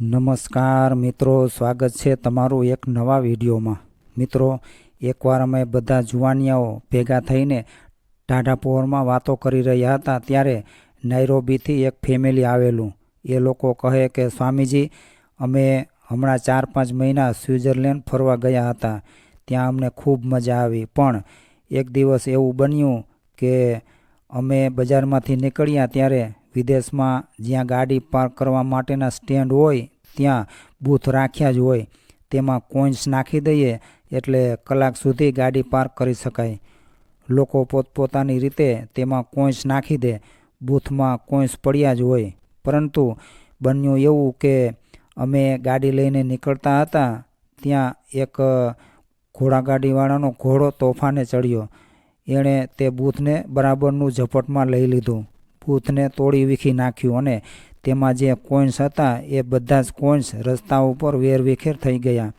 નમસ્કાર મિત્રો, સ્વાગત છે તમારું એક નવા વિડીયોમાં. મિત્રો, એકવાર અમે બધા જુવાનિયાઓ ભેગા થઈને ટાઢાપોરમાં વાતો કરી રહ્યા હતા, ત્યારે નૈરોબીથી એક ફેમિલી આવેલું. એ લોકો કહે કે, સ્વામીજી, અમે હમણાં ચાર પાંચ મહિના સ્વિટ્ઝરલેન્ડ ફરવા ગયા હતા. ત્યાં અમને ખૂબ મજા આવી. પણ એક દિવસ એવું બન્યું કે અમે બજારમાંથી નીકળ્યા ત્યારે વિદેશમાં જ્યાં ગાડી પાર્ક કરવા માટેના સ્ટેન્ડ હોય, ત્યાં બૂથ રાખ્યા જ હોય. તેમાં કોઈન્સ નાખી દઈએ એટલે કલાક સુધી ગાડી પાર્ક કરી શકાય. લોકો પોતપોતાની રીતે તેમાં કોઈન્સ નાખી દે, બૂથમાં કોઈન્સ પડ્યા જ હોય. પરંતુ બન્યું એવું કે અમે ગાડી લઈને નીકળતા હતા, ત્યાં એક ઘોડાગાડીવાળાનો ઘોડો તોફાને ચડ્યો. એણે તે બૂથને બરાબરનું ઝપટમાં લઈ લીધું. બૂથને તોડી વીખી નાખ્યું અને તેમાં જે કોઈન્સ હતા એ બધા જ કોઈન્સ રસ્તા ઉપર વેરવિખેર થઈ ગયા.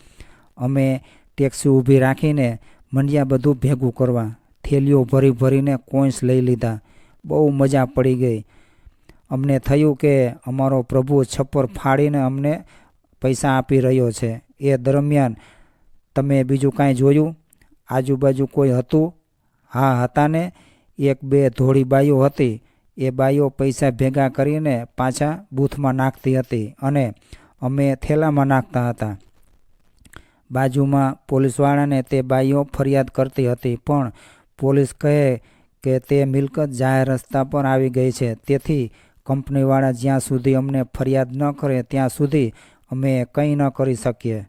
અમે ટેક્સી ઊભી રાખીને મંડ્યા બધું ભેગું કરવા. થેલીઓ ભરી ભરીને કોઇન્સ લઈ લીધા. બહુ મજા પડી ગઈ. અમને થયું કે અમારો પ્રભુ છપ્પર ફાડીને અમને પૈસા આપી રહ્યો છે. એ દરમિયાન તમે બીજું કાંઈ જોયું? આજુબાજુ કોઈ હતું? હા હતા ને એક બે ધોળી બાઈઓ હતી. એ બાઈઓ પૈસા ભેગા કરીને પાછા બૂથમાં નાખતી હતી અને અમે થેલામાં નાખતા હતા. બાજુમાં પોલીસવાળાને તે બાઈઓ ફરિયાદ કરતી હતી, પણ પોલીસ કહે કે તે મિલકત જાહેર રસ્તા પર આવી ગઈ છે. તેથી કંપનીવાળા જ્યાં સુધી અમને ફરિયાદ ન કરે ત્યાં સુધી અમે કંઈ ન કરી શકીએ.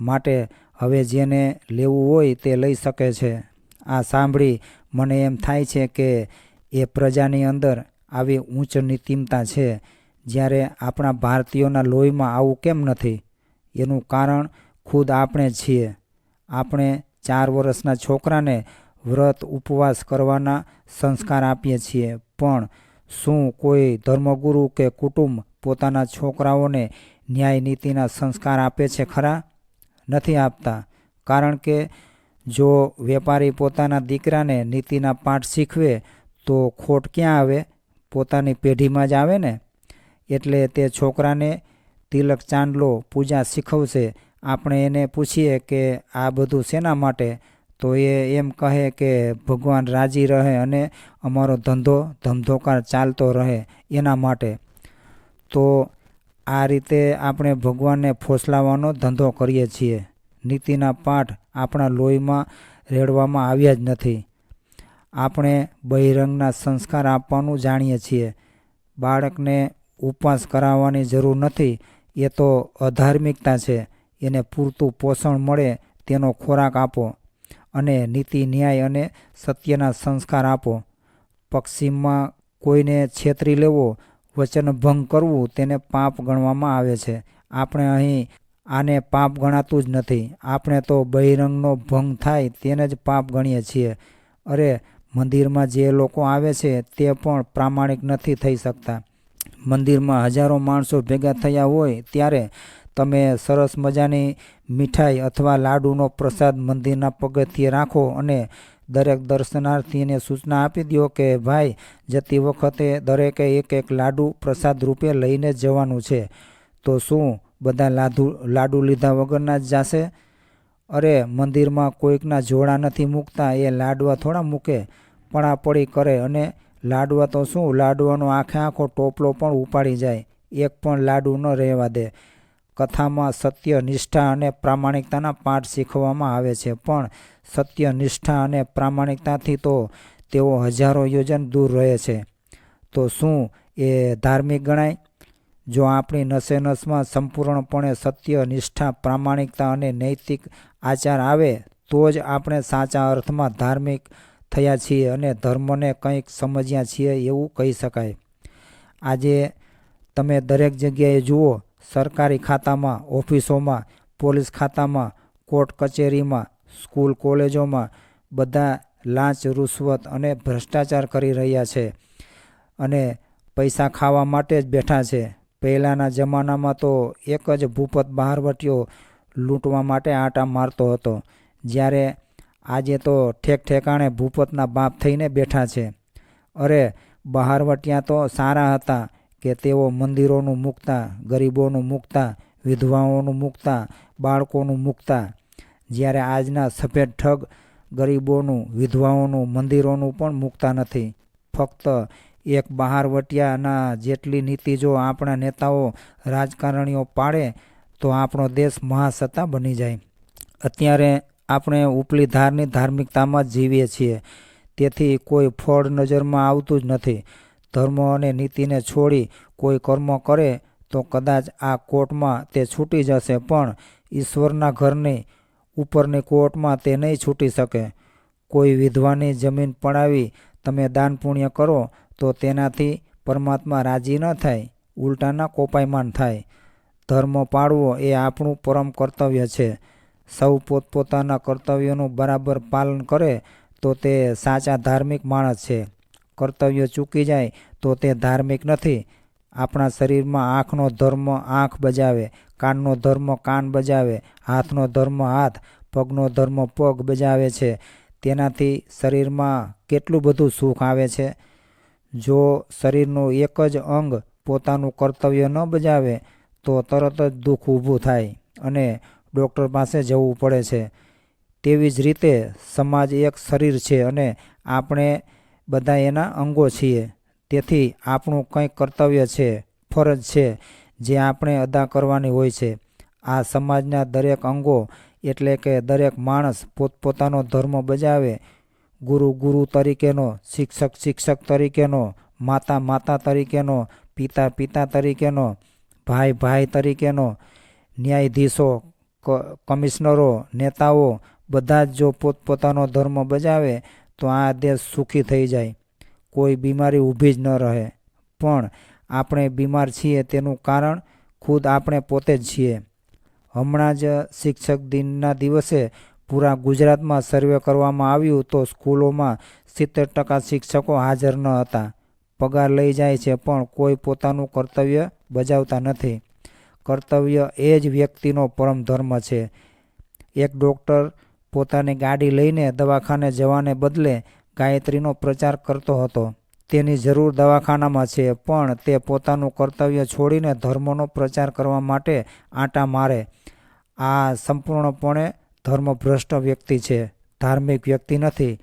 માટે હવે જેને લેવું હોય તે લઈ શકે છે. આ સાંભળી મને એમ થાય છે કે એ પ્રજાની અંદર આવી ઊંચ નીતિમતા છે. જ્યારે આપણા ભારતીયોના લોહીમાં આવું કેમ નથી? એનું કારણ ખુદ આપણે છીએ. આપણે ચાર વર્ષના છોકરાને વ્રત ઉપવાસ કરવાના સંસ્કાર આપીએ છીએ. પણ શું કોઈ ધર્મગુરુ કે કુટુંબ પોતાના છોકરાઓને ન્યાય નીતિના સંસ્કાર આપે છે ખરા? નથી આપતા. કારણ કે જો વેપારી પોતાના દીકરાને નીતિના પાઠ શીખવે તો ખોટ ક્યાં આવે? પોતાની પેઢીમાં જ આવે ને? એટલે તે છોકરાને તિલક ચાંદલો પૂજા શીખવશે. આપણે એને પૂછીએ કે આ બધું શેના માટે? તો એ એમ કહે કે ભગવાન રાજી રહે અને અમારો ધંધો ધમધોકાર ચાલતો રહે એના માટે. તો આ રીતે આપણે ભગવાનને ફોસલાવાનો ધંધો કરીએ છીએ. નીતિના પાઠ આપણા લોહીમાં રેડવામાં આવ્યા જ નથી. આપણે બહિરંગના સંસ્કાર આપવાનું જાણીએ છીએ. બાળકને ઉપવાસ કરાવવાની જરૂર નથી. એ તો અધાર્મિકતા છે. એને પૂરતું પોષણ મળે તેનો ખોરાક આપો અને નીતિ, ન્યાય અને સત્યના સંસ્કાર આપો. પશ્ચિમમાં કોઈને છેતરી લેવો વચનભંગ કરવું તેને પાપ ગણવામાં આવે છે. આપણે અહીં આને પાપ ગણાતું જ નથી. આપણે તો બહિરંગનો ભંગ થાય તેને જ પાપ ગણીએ છીએ. અરે મંદિરમાં જે લોકો આવે છે, તે પણ પ્રામાણિક નથી થઈ શકતા. મંદિરમાં હજારો માણસો ભેગા થયા હોય, ત્યારે તમે સરસ મજાની મીઠાઈ અથવા લાડુનો પ્રસાદ મંદિરના પગથિયે રાખો અને દરેક દર્શનાર્થીને સૂચના આપી દો કે, ભાઈ, જતી વખતે દરેકે એક એક લાડુ પ્રસાદ રૂપે લઈને જવાનું છે. તો શું બધા લાડુ લાડુ લીધા વગરના જ જાશે? અરે, મંદિરમાં કોઈકના જોડા નથી મૂકતા, એ લાડવા થોડા મૂકે પડાપડી કરે અને લાડવા તો શું, લાડવાનો આખે આખો ટોપલો પણ ઉપાડી જાય, એક પણ લાડુ ન રહેવા દે. કથામાં સત્ય નિષ્ઠા અને પ્રામાણિકતાના પાઠ શીખવવામાં આવે છે, પણ સત્ય નિષ્ઠા અને પ્રામાણિકતાથી તો તેઓ હજારો યોજન દૂર રહે છે. તો શું એ ધાર્મિક ગણાય? જો આપણી નસે નસમાં સંપૂર્ણપણે સત્ય નિષ્ઠા પ્રામાણિકતા અને નૈતિક આચાર આવે, તો જ આપણે સાચા અર્થમાં ધાર્મિક થયા છીએ અને ધર્મને કંઈક સમજ્યા છીએ એવું કહી શકાય. આજે તમે દરેક જગ્યાએ જુઓ, સરકારી ખાતામાં, ઓફિસોમાં, પોલીસ ખાતામાં, કોર્ટ કચેરીમાં, સ્કૂલ કોલેજોમાં બધા લાંચ, રૂશ્વત અને ભ્રષ્ટાચાર કરી રહ્યા છે અને પૈસા ખાવા માટે જ બેઠા છે. પહેલાંના જમાનામાં તો એક જ ભૂપત બહારવટીઓ લૂંટવા માટે આંટા મારતો હતો. જ્યારે આજે તો ઠેક ઠેકાણે ભૂપતના બાપ થઈને બેઠા છે. અરે બહારવટિયા તો સારા હતા કે તેઓ મંદિરોનું મૂકતા, ગરીબોનું મૂકતા, વિધવાઓનું મૂકતા, બાળકોનું મૂકતા. જ્યારે આજના સફેદ ઠગ ગરીબોનું, વિધવાઓનું, મંદિરોનું પણ મૂકતા નથી. ફક્ત એક બહારવટિયાના જેટલી નીતિ જો આપણા નેતાઓ રાજકારણીઓ પાડે તો આપણો દેશ મહાસત્તા બની જાય. અત્યારે આપણે ઉપલી ધારની ધાર્મિકતામાં જ જીવીએ છીએ. તેથી કોઈ ફળ નજરમાં આવતું જ નથી. ધર્મ અને નીતિને છોડી કોઈ કર્મ કરે તો કદાચ આ કોર્ટમાં તે છૂટી જશે, પણ ઈશ્વરના ઘરની ઉપરની કોર્ટમાં તે નહીં છૂટી શકે. કોઈ વિધવાની જમીન પડાવી તમે દાન પુણ્ય કરો તો તેનાથી પરમાત્મા રાજી ન થાય, ઉલટાના કોપાયમાન થાય. ધર્મ પાળવો એ આપણું પરમ કર્તવ્ય છે. સૌ પોતપોતાના કર્તવ્યોનું બરાબર પાલન કરે તો તે સાચા ધાર્મિક માણસ છે. કર્તવ્ય ચૂકી જાય તો તે ધાર્મિક નથી. આપણા શરીરમાં આંખનો ધર્મ આંખ બજાવે, કાનનો ધર્મ કાન બજાવે, હાથનો ધર્મ હાથ, પગનો ધર્મ પગ બજાવે છે. તેનાથી શરીરમાં કેટલું બધું સુખ આવે છે? જો શરીરનું એક જ અંગ પોતાનું કર્તવ્ય ન બજાવે તો તરત જ દુઃખ ઊભું થાય અને ડૉક્ટર પાસે જવું પડે છે. તેવી જ રીતે સમાજ એક શરીર છે અને આપણે બધા એના અંગો છીએ. તેથી આપણું કંઈક કર્તવ્ય છે, ફરજ છે, જે આપણે અદા કરવાની હોય છે. આ સમાજના દરેક અંગો એટલે કે દરેક માણસ પોતપોતાનો ધર્મ બજાવે. ગુરુ ગુરુ તરીકેનો, શિક્ષક શિક્ષક તરીકેનો, માતા માતા તરીકેનો, પિતા પિતા તરીકેનો ભાઈ ભાઈ તરીકેનો ન્યાયાધીશો કમિશનરો, નેતાઓ બધા જ જો પોતપોતાનો ધર્મ બજાવે તો આ દેશ સુખી થઈ જાય. કોઈ બીમારી ઊભી જ ન રહે. પણ આપણે બીમાર છીએ તેનું કારણ ખુદ આપણે પોતે જ છીએ. હમણાં જ શિક્ષક દિનના દિવસે પૂરા ગુજરાતમાં સર્વે કરવામાં આવ્યું તો સ્કૂલોમાં સિત્તેર ટકા શિક્ષકો હાજર ન હતા. પગાર લઈ જાય છે, પણ કોઈ પોતાનું કર્તવ્ય બજાવતા નથી. કર્તવ્ય એ જ વ્યક્તિનો પરમ ધર્મ છે. એક ડૉક્ટર પોતાની ગાડી લઈને દવાખાને જવાને બદલે ગાયત્રીનો પ્રચાર કરતો હતો. તેની જરૂર દવાખાનામાં છે, પણ તે પોતાનું કર્તવ્ય છોડીને ધર્મનો પ્રચાર કરવા માટે આંટા મારે. આ સંપૂર્ણપણે ધર્મભ્રષ્ટ વ્યક્તિ છે. ધાર્મિક વ્યક્તિ નથી.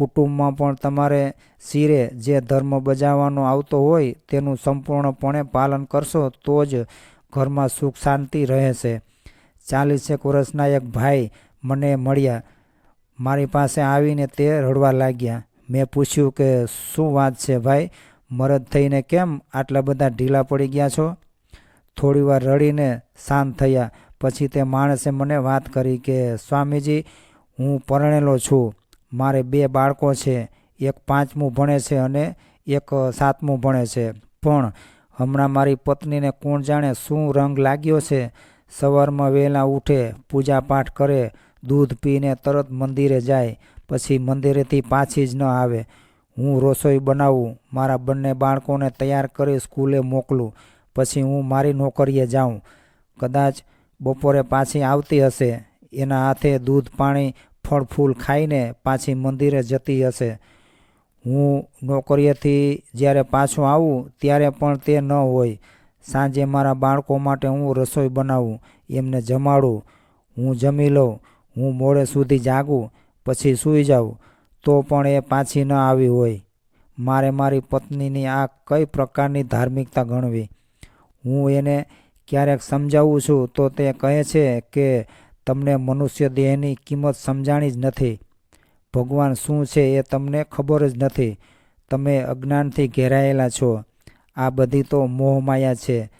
કુટુંબમાં પણ તમારે શિરે જે ધર્મ બજાવવાનો આવતો હોય તેનું સંપૂર્ણપણે પાલન કરશો તો જ ઘરમાં સુખ શાંતિ રહેશે. ચાલીસેક વર્ષના એક ભાઈ મને મળ્યા. મારી પાસે આવીને તે રડવા લાગ્યા. મેં પૂછ્યું કે શું વાત છે ભાઈ? મરદ થઈને કેમ આટલા બધા ઢીલા પડી ગયા છો? થોડીવાર રડીને શાંત થયા. પછી તે માણસે મને વાત કરી કે, સ્વામીજી, હું પરણેલો છું. મારે બે બાળકો છે, એક પાંચમું ભણે છે અને એક સાતમું ભણે છે. પણ હમણાં મારી પત્નીને કોણ જાણે શું રંગ લાગ્યો છે? સવારમાં વહેલા ઉઠે, પૂજાપાઠ કરે, દૂધ પીને તરત મંદિરે જાય, પછી મંદિરેથી પાછી જ ન આવે. હું રસોઈ બનાવું, મારા બંને બાળકોને તૈયાર કરી સ્કૂલે મોકલું, પછી હું મારી નોકરીએ જાઉં. કદાચ બપોરે પાછી આવતી હશે. એના હાથે દૂધ પાણી ફળ ફૂલ ખાઈને પાછી મંદિરે જતી હશે. હું નોકરીએથી જ્યારે પાછો આવું, ત્યારે પણ તે ન હોય. સાંજે મારા બાળકો માટે હું રસોઈ બનાવું, એમને જમાડું. હું જમી લઉં, હું મોડે સુધી જાગું, પછી સૂઈ જાઉં, તો પણ એ પાછી ન આવી હોય. મારે મારી પત્નીની આ કઈ પ્રકારની ધાર્મિકતા ગણવી? હું એને ક્યારેક સમજાવું છું તો તે કહે છે કે તમને મનુષ્ય દેહની કિંમત સમજાણી જ નથી. ભગવાન શું છે એ તમને ખબર જ નથી. તમે અજ્ઞાનથી ઘેરાયેલા છો. આ બધી તો મોહમાયા છે.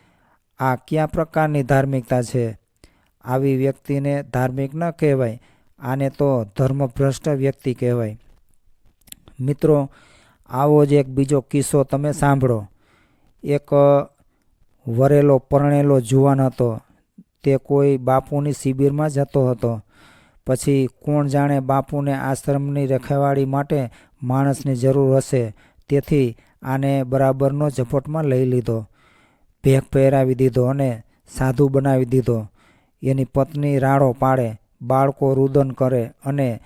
આ કયા પ્રકારની ધાર્મિકતા છે? આવી વ્યક્તિને ધાર્મિક ન કહેવાય. આને તો ધર્મભ્રષ્ટ વ્યક્તિ કહેવાય. મિત્રો, આવો જ એક બીજો કિસ્સો તમે સાંભળો. એક વરેલો પરણેલો જુવાન હતો. તે કોઈ બાપુની શિબિરમાં જતો હતો. પછી કોણ જાણે બાપુને આશ્રમની રખેવાળી માટે માણસની જરૂર હશે, તેથી આને બરાબરનો ઝપટમાં લઈ લીધો. ભેગ પહેરાવી દીધો અને સાધુ બનાવી દીધો. એની પત્ની રાડો પાડે, બાળકો રુદન કરે અને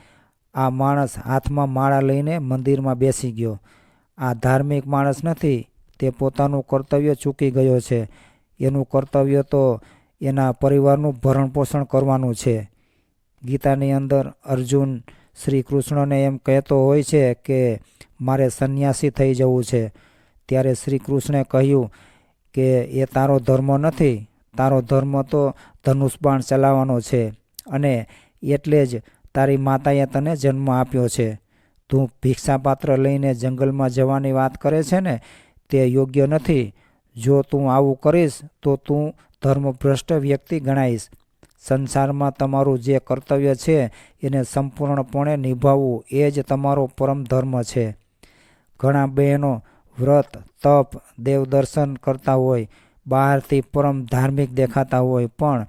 આ માણસ હાથમાં માળા લઈને મંદિરમાં બેસી ગયો. આ ધાર્મિક માણસ નથી, તે પોતાનું કર્તવ્ય ચૂકી ગયો છે. એનું કર્તવ્ય તો એના પરિવારનું ભરણપોષણ કરવાનું છે. ગીતાની અંદર અર્જુન શ્રી કૃષ્ણને એમ કહેતો હોય છે કે, મારે સંન્યાસી થઈ જવું છે. ત્યારે શ્રી કૃષ્ણે કહ્યું કે, એ તારો ધર્મ નથી. તારો ધર્મ તો ધનુષબાણ ચલાવવાનો છે અને એટલે જ તારી માતાએ તને જન્મ આપ્યો છે. તું ભિક્ષાપાત્ર લઈને જંગલમાં જવાની વાત કરે છે ને, તે યોગ્ય નથી. જો તું આવું કરીશ, તો તું ધર્મભ્રષ્ટ વ્યક્તિ ગણાઈશ. સંસારમાં તમારું જે કર્તવ્ય છે, એને સંપૂર્ણપણે નિભાવવું એ જ તમારો પરમ ધર્મ છે. ઘણા બહેનો વ્રત, તપ, દેવદર્શન કરતા હોય, બહારથી પરમ ધાર્મિક દેખાતા હોય, પણ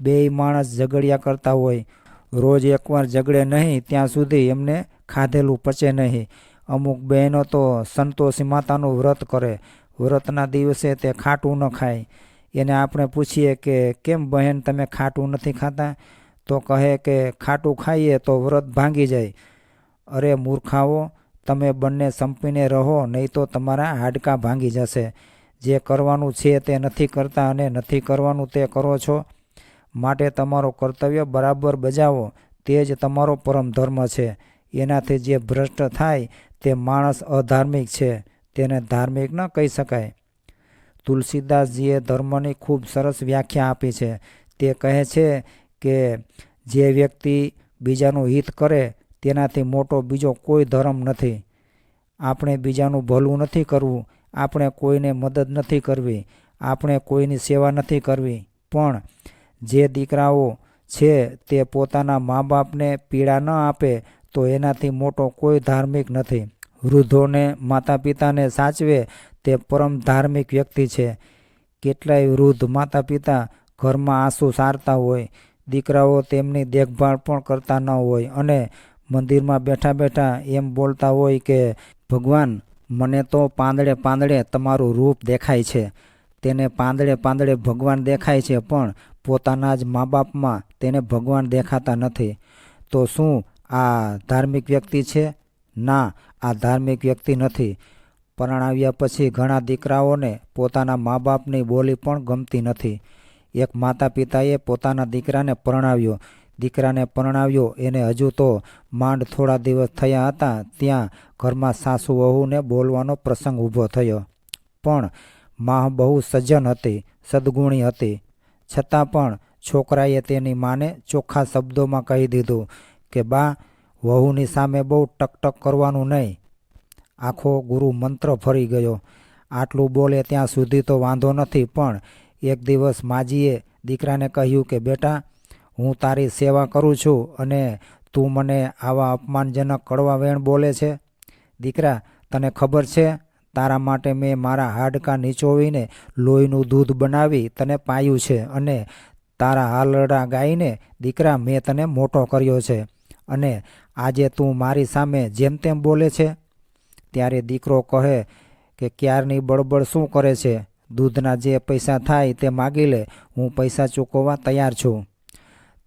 બેય માણસ ઝઘડિયા કરતા હોય. રોજ એકવાર ઝઘડે નહીં, ત્યાં સુધી એમને ખાધેલું પચે નહીં. અમુક બહેનો તો સંતોષી માતાનું વ્રત કરે વ્રતના દિવસે તે ખાટું ન ખાય. એને આપણે પૂછીએ કે, કેમ બહેન તમે ખાટું નથી ખાતા? તો કહે કે, ખાટું ખાઈએ તો વ્રત ભાંગી જાય. અરે મૂર્ખાઓ, તમે બંને સંપીને રહો, નહીં તો તમારા હાડકાં ભાંગી જશે. જે કરવાનું છે તે નથી કરતા અને નથી કરવાનું તે કરો છો. માટે તમારો કર્તવ્ય બરાબર બજાવો. તે જ તમારો પરમ ધર્મ છે. એનાથી જે ભ્રષ્ટ થાય, તે માણસ અધાર્મિક છે. તેને ધાર્મિક ન કહી શકાય. તુલસીદાસજીએ ધર્મની ખૂબ સરસ વ્યાખ્યા આપી છે. તે કહે છે કે જે વ્યક્તિ બીજાનું હિત કરે તેનાથી મોટો બીજો કોઈ ધર્મ નથી. આપણે બીજાનું ભલું નથી કરવું. આપણે કોઈને મદદ નથી કરવી. આપણે કોઈની સેવા નથી કરવી. પણ જે દીકરાઓ છે તે પોતાના મા બાપને પીડા ન આપે તો એનાથી મોટો કોઈ ધાર્મિક નથી. વૃદ્ધોને માતા પિતાને સાચવે તે પરમ ધાર્મિક વ્યક્તિ છે. કેટલાય વૃદ્ધ માતા પિતા ઘરમાં આંસુ સારતા હોય, દીકરાઓ તેમની દેખભાળ પણ કરતા ન હોય અને મંદિરમાં બેઠા બેઠા એમ બોલતા હોય કે, ભગવાન, મને તો પાંદડે પાંદડે તમારું રૂપ દેખાય છે. તેને પાંદડે પાંદડે ભગવાન દેખાય છે, પણ પોતાના જ મા બાપમાં તેને ભગવાન દેખાતા નથી. તો શું આ ધાર્મિક વ્યક્તિ છે? ના, આ ધાર્મિક વ્યક્તિ નથી. પરણાવ્યા પછી ઘણા દીકરાઓને પોતાના મા બાપની બોલી પણ ગમતી નથી. એક માતા પિતાએ પોતાના દીકરાને પરણાવ્યો. દીકરાને પરણાવ્યો, એને હજુ તો માંડ થોડા દિવસ થયા હતા, ત્યાં ઘરમાં સાસુ વહુને બોલવાનો પ્રસંગ ઊભો થયો. પણ મા બહુ સજ્જન હતી, સદગુણી હતી. છતાં પણ છોકરાએ તેની માને ચોખ્ખા શબ્દોમાં કહી દીધું કે, બા વહુની સામે બહુ ટકટક કરવાનું નહીં. આખો ગુરુ મંત્ર ફરી ગયો. આટલું બોલે ત્યાં સુધી તો વાંધો નથી, પણ એક દિવસ માજીએ દીકરાને કહ્યું કે, બેટા, હું તારી સેવા કરું છું અને તું મને આવા અપમાનજનક કડવા વેણ બોલે છે. દીકરા, તને ખબર છે, તારા માટે મેં મારા હાડકાં નીચોવીને લોહીનું દૂધ બનાવી તને પાયું છે અને તારા હાલરડા ગાઈને દીકરા મેં તને મોટો કર્યો છે અને આજે તું મારી સામે જેમ તેમ બોલે છે? ત્યારે દીકરો કહે કે ક્યારની બળબડ શું કરે છે? દૂધના જે પૈસા થાય તે માગી લે, હું પૈસા ચૂકવવા તૈયાર છું.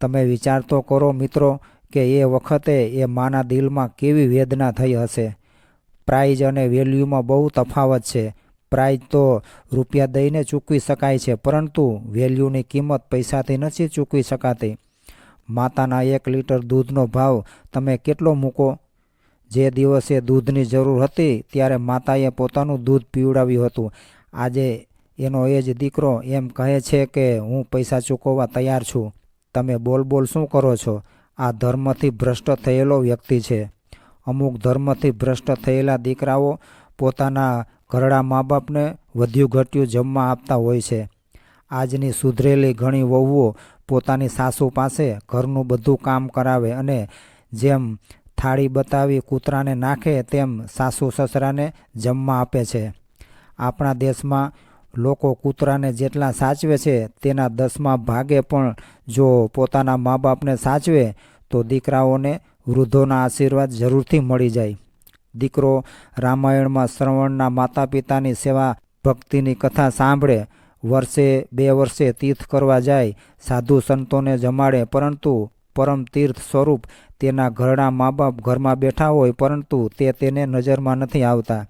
તમે વિચાર તો કરો મિત્રો કે એ વખતે એ માના દિલમાં કેવી વેદના થઈ હશે. પ્રાઇઝ અને વેલ્યુમાં બહુ તફાવત છે. પ્રાઇઝ તો રૂપિયા દઈને ચૂકવી શકાય છે, પરંતુ વેલ્યુની કિંમત પૈસાથી નથી ચૂકવી શકાતી. માતાના એક લીટર દૂધનો ભાવ તમે કેટલો મૂકો? જે દિવસે દૂધની જરૂર હતી, ત્યારે માતાએ પોતાનું દૂધ પીવડાવ્યું હતું. આજે એનો એ જ દીકરો એમ કહે છે કે, હું પૈસા ચૂકવવા તૈયાર છું. તમે બોલ બોલ શું કરો છો? આ ધર્મથી ભ્રષ્ટ થયેલો વ્યક્તિ છે. અમુક ધર્મથી ભ્રષ્ટ થયેલા દીકરાઓ પોતાના ઘરડા મા બાપને વધ્યું ઘટ્યું જમવા આપતા હોય છે. આજની સુધરેલી ઘણી વહુઓ પોતાની સાસુ પાસે ઘરનું બધું કામ કરાવે અને જેમ થાળી બતાવી કૂતરાને નાખે, તેમ સાસુ સસરાને જમવા આપે છે. આપણા દેશમાં લોકો કૂતરાને જેટલા સાચવે છે, તેના દસમા ભાગે પણ જો પોતાના મા બાપને સાચવે, તો દીકરાઓને વૃદ્ધોના આશીર્વાદ જરૂરથી મળી જાય. દીકરો રામાયણમાં શ્રવણના માતા પિતાની સેવા ભક્તિની કથા સાંભળે વર્ષે બે વર્ષે તીર્થ કરવા જાય, સાધુ સંતોને જમાડે, પરંતુ પરમ તીર્થ સ્વરૂપ તેના ઘરડા મા બાપ ઘરમાં બેઠા હોય, પરંતુ તે તેને નજરમાં નથી આવતા.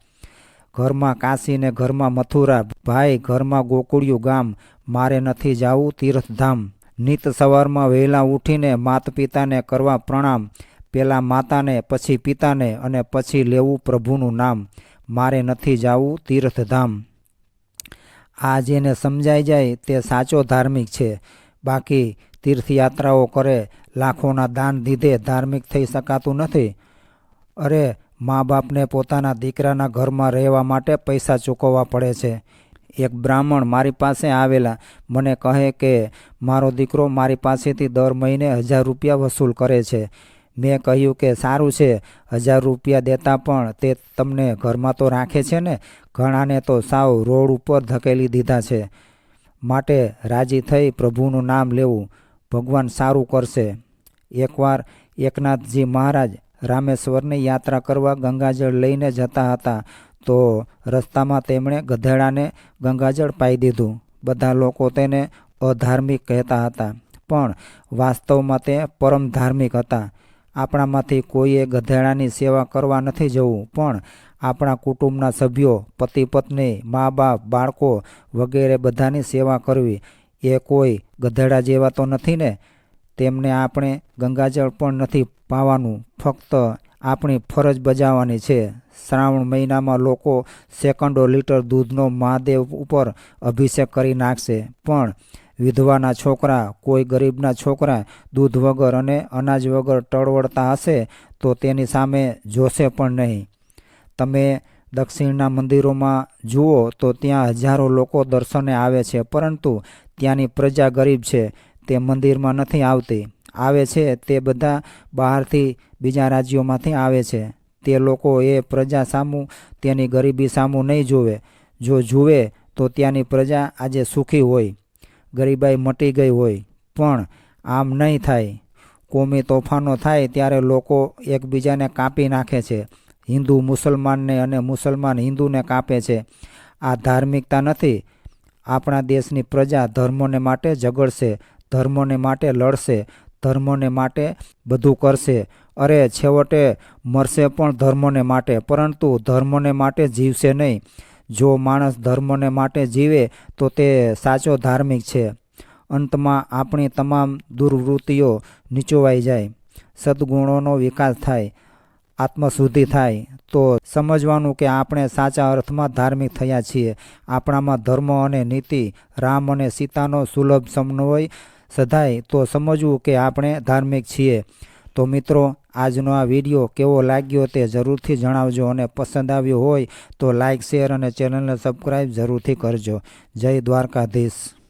ઘરમાં કાશી ને ઘરમાં મથુરા, ભાઈ, ઘરમાં ગોકુળિયું ગામ, મારે નથી જાવું તીર્થધામ. નિત સવારમાં વહેલા ઉઠીને માત પિતાને કરવા પ્રણામ. પેલા માતાને, પછી પિતાને અને પછી લેવું પ્રભુનું નામ. મારે નથી જાવું તીર્થધામ. આ જેને સમજાઈ જાય તે સાચો ધાર્મિક છે. બાકી તીર્થયાત્રાઓ કરે, લાખોના દાન દીધે ધાર્મિક થઈ શકાતું નથી. અરે, મા બાપને પોતાના દીકરાના ઘરમાં રહેવા માટે પૈસા ચૂકવવા પડે છે. એક બ્રાહ્મણ મારી પાસે આવેલા, મને કહે કે, મારો દીકરો મારી પાસેથી દર મહિને હજાર રૂપિયા વસૂલ કરે છે. મેં કહ્યું કે સારું છે, હજાર રૂપિયા દેતા પણ તે તમને ઘરમાં તો રાખે છે ને, ઘણાને તો સાવ રોડ ઉપર ધકેલી દીધા છે. માટે રાજી થઈ પ્રભુનું નામ લેવું, ભગવાન સારું કરશે. એકવાર એકનાથજી મહારાજ રામેશ્વરની યાત્રા કરવા ગંગાજળ લઈને જતા હતા, તો રસ્તામાં તેમણે ગધેડાને ગંગાજળ પાઈ દીધું. બધા લોકો તેને અધાર્મિક કહેતા હતા, પણ વાસ્તવમાં તે પરમ ધાર્મિક હતા. આપણામાંથી કોઈએ ગધેડાની સેવા કરવા નથી જવું, પણ આપણા કુટુંબના સભ્યો, પતિ પત્ની, મા બાપ, બાળકો વગેરે બધાની સેવા કરવી એ કોઈ ગધેડા જેવા તો નથી ને? તેમને આપણે ગંગાજળ પણ નથી પાવાનું, ફક્ત આપણી ફરજ બજાવવાની છે. શ્રાવણ મહિનામાં લોકો સેકન્ડો લીટર દૂધનો મહાદેવ ઉપર અભિષેક કરી નાખશે, પણ વિધવાના છોકરા, કોઈ ગરીબના છોકરા દૂધ વગર અને અનાજ વગર ટળવળતા હશે, તો તેની સામે જોશે પણ નહીં. તમે દક્ષિણના મંદિરોમાં જુઓ તો ત્યાં હજારો લોકો દર્શને આવે છે, પરંતુ ત્યાંની પ્રજા ગરીબ છે, તે મંદિરમાં નથી આવતી. આવે છે, તે બધા બહારથી બીજા રાજ્યોમાંથી આવે છે. તે લોકો એ પ્રજા સામું, તેની ગરીબી સામું નહીં જુએ. જો જુએ તો ત્યાંની પ્રજા આજે સુખી હોય. ગરીબાઈ મટી ગઈ હોય, પણ આમ નહીં થાય. કોમી તોફાનો થાય ત્યારે લોકો એકબીજાને કાપી નાખે છે. હિન્દુ મુસલમાનને અને મુસલમાન હિન્દુને કાપે છે. આ ધાર્મિકતા નથી. આપણા દેશની પ્રજા ધર્મોને માટે ઝઘડશે, ધર્મોને માટે લડશે, ધર્મોને માટે બધું કરશે. અરે, છેવટે મરશે પણ ધર્મોને માટે, પરંતુ ધર્મોને માટે જીવશે નહીં. જો માણસ ધર્મને માટે જીવે, તો તે સાચો ધાર્મિક છે. અંતમાં આપણી તમામ દુર્વૃત્તિઓ નીચોવાઈ જાય. સદગુણોનો વિકાસ થાય. આત્મશુદ્ધિ થાય. તો સમજવાનું કે આપણે સાચા અર્થમાં ધાર્મિક થયા છીએ. આપણામાં ધર્મ અને નીતિ, રામ અને સીતાનો સુલભ સમન્વય સધાય. તો સમજવું કે આપણે ધાર્મિક છીએ. તો મિત્રો, આજનો આ વીડિયો કેવો લાગ્યો તે જરૂરથી જણાવજો અને પસંદ આવ્યો હોય તો લાઇક શેર અને ચેનલને સબસ્ક્રાઈબ જરૂરથી કરજો. જય દ્વારકાધીશ.